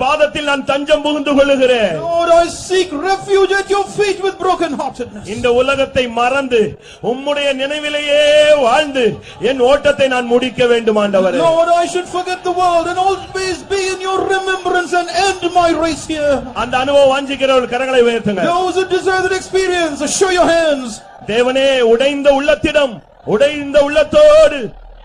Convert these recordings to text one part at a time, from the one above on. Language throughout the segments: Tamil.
பாதத்தில் நான் தஞ்சம் புகுந்து கொள்ளுகிறேன் Lord, I seek refuge at your feet with brokenheartedness. இந்த உலகத்தை மறந்து உம்முடைய நினைவிலேயே வாழ்ந்து என் ஓட்டத்தை நான் முடிக்க வேண்டும் ஆண்டவரே Lord, I should forget the world and always be in your remembrance and end my race here. அந்த அனுபவம் வாஞ்சிக்கிறவர்கள் கரங்களை உயர்த்துங்க Those who desire that experience, show your hands. தேவனே உடைந்த உள்ளத்திடம் உடைந்த உள்ளத்தோடு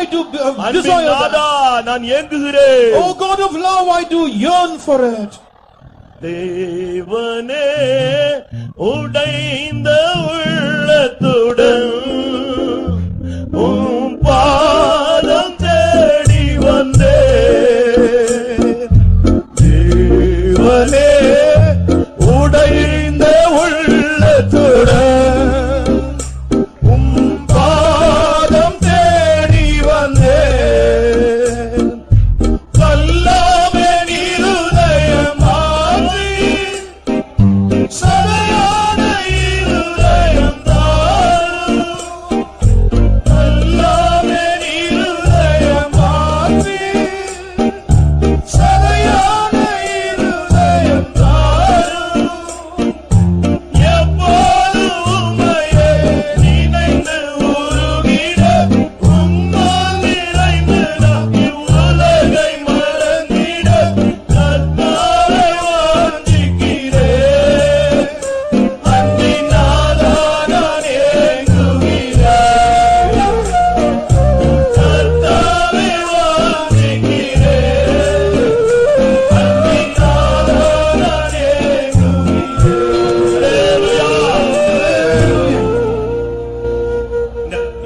I do uh, அன்பின் desire that. நாதா நான் ஏங்குகிறேன் Oh God of love, I do yearn for it. தேவனே உடைந்த உள்ளத்துடன் சதையான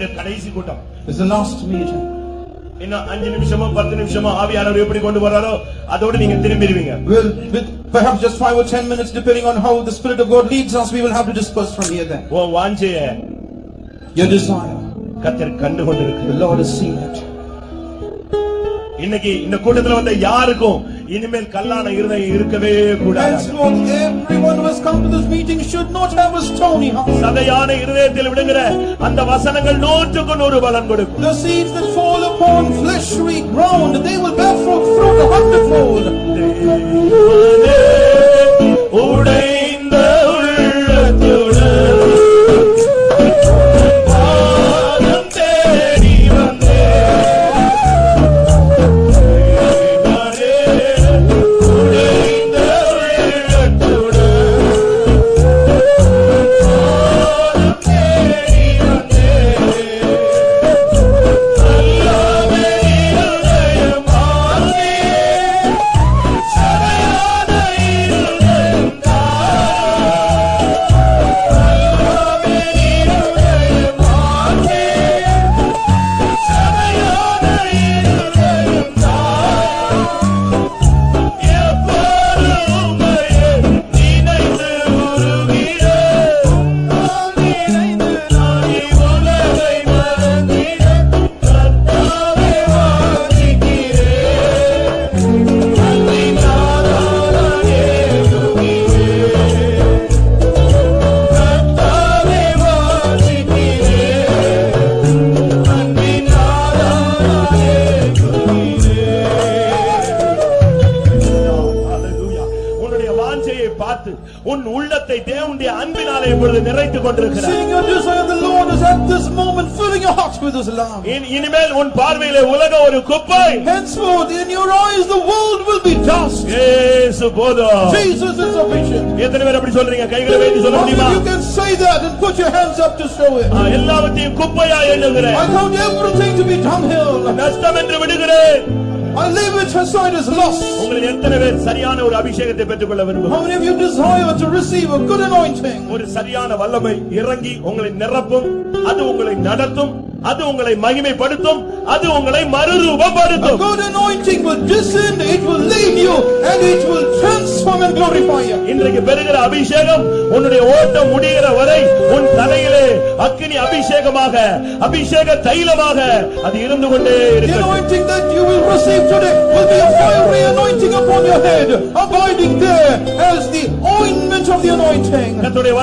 இது கடைசி கூட்டம் It's the last meeting. இன்னும் அஞ்சு நிமிஷமோ பத்து நிமிஷமோ ஆவியானவர் எப்படி கொண்டு வராரோ அதோடு நீங்க திரும்பிடுவீங்க Well, with perhaps just five or ten minutes, depending on how the Spirit of God leads us, we will have to disperse from here then. உன் வாஞ்சைய Your desire, கத்தர் கண்டு கொண்டிருக்கு the Lord has seen it. இன்னைக்கு இந்த கூட்டத்துல வந்த யாருக்கும் இனிமேல் கல்லான இருதயம் இருக்கவே கூடாது Henceforth, everyone who has come to this meeting should not have a stony heart. சதையான இருதயத்தில் விடுகிற அந்த வசனங்கள் நூற்றுக்கு நூறு பலன் கொடுக்கும் The seeds that fall upon fleshly ground, they will bear fruit, fruit a hundredfold. உன் உள்ளத்தை தேவனுடைய அன்பினாலே இப்பொழுது நிறைத்துக் கொண்டிருக்கிறார் Seeing your desire, the Lord is at this moment filling your heart with His love. இனி- இனிமேல் உன் பார்வையிலே உலகம் ஒரு குப்பை Henceforth, in your eyes, the world will be dust. இயேசு போதும் Jesus is sufficient. எத்தனை பேர் அப்படி சொல்றீங்க கைகளை வைத்து சொல்ல How many முடியுமா of you can say that and put your hands up to show it? ஆ, எல்லாவற்றையும் குப்பையா எண்ணுகிறேன் I count everything to be dunghill. நஷ்டம் என்று விடுகிறேன் I. உங்களில் எத்தனை பேர் சரியான ஒரு அபிஷேகத்தை பெற்றுக்கொள்ள How விரும்புகிறோம் many of you desire to receive a good anointing? ஒரு சரியான வல்லமை இறங்கி உங்களை நிரப்பும் அது உங்களை நடத்தும் அது உங்களை மகிமைப்படுத்தும் அது உங்களை மறுரூபப்படுத்தும் good anointing will descend, it will lead you, and it will transform and glorify you. இன்றைக்கு பெறுகிற அபிஷேகம் உன்னுடைய ஓட்டம் முடிகிற வரை உன் அக்கினி அபிஷேகமாக அபிஷேக தைலமாக அது இருந்து கொண்டே The இருக்கிறது anointing that you will receive today will be a fiery anointing upon your head, abiding there as the ointment of the anointing. கர்த்தருடைய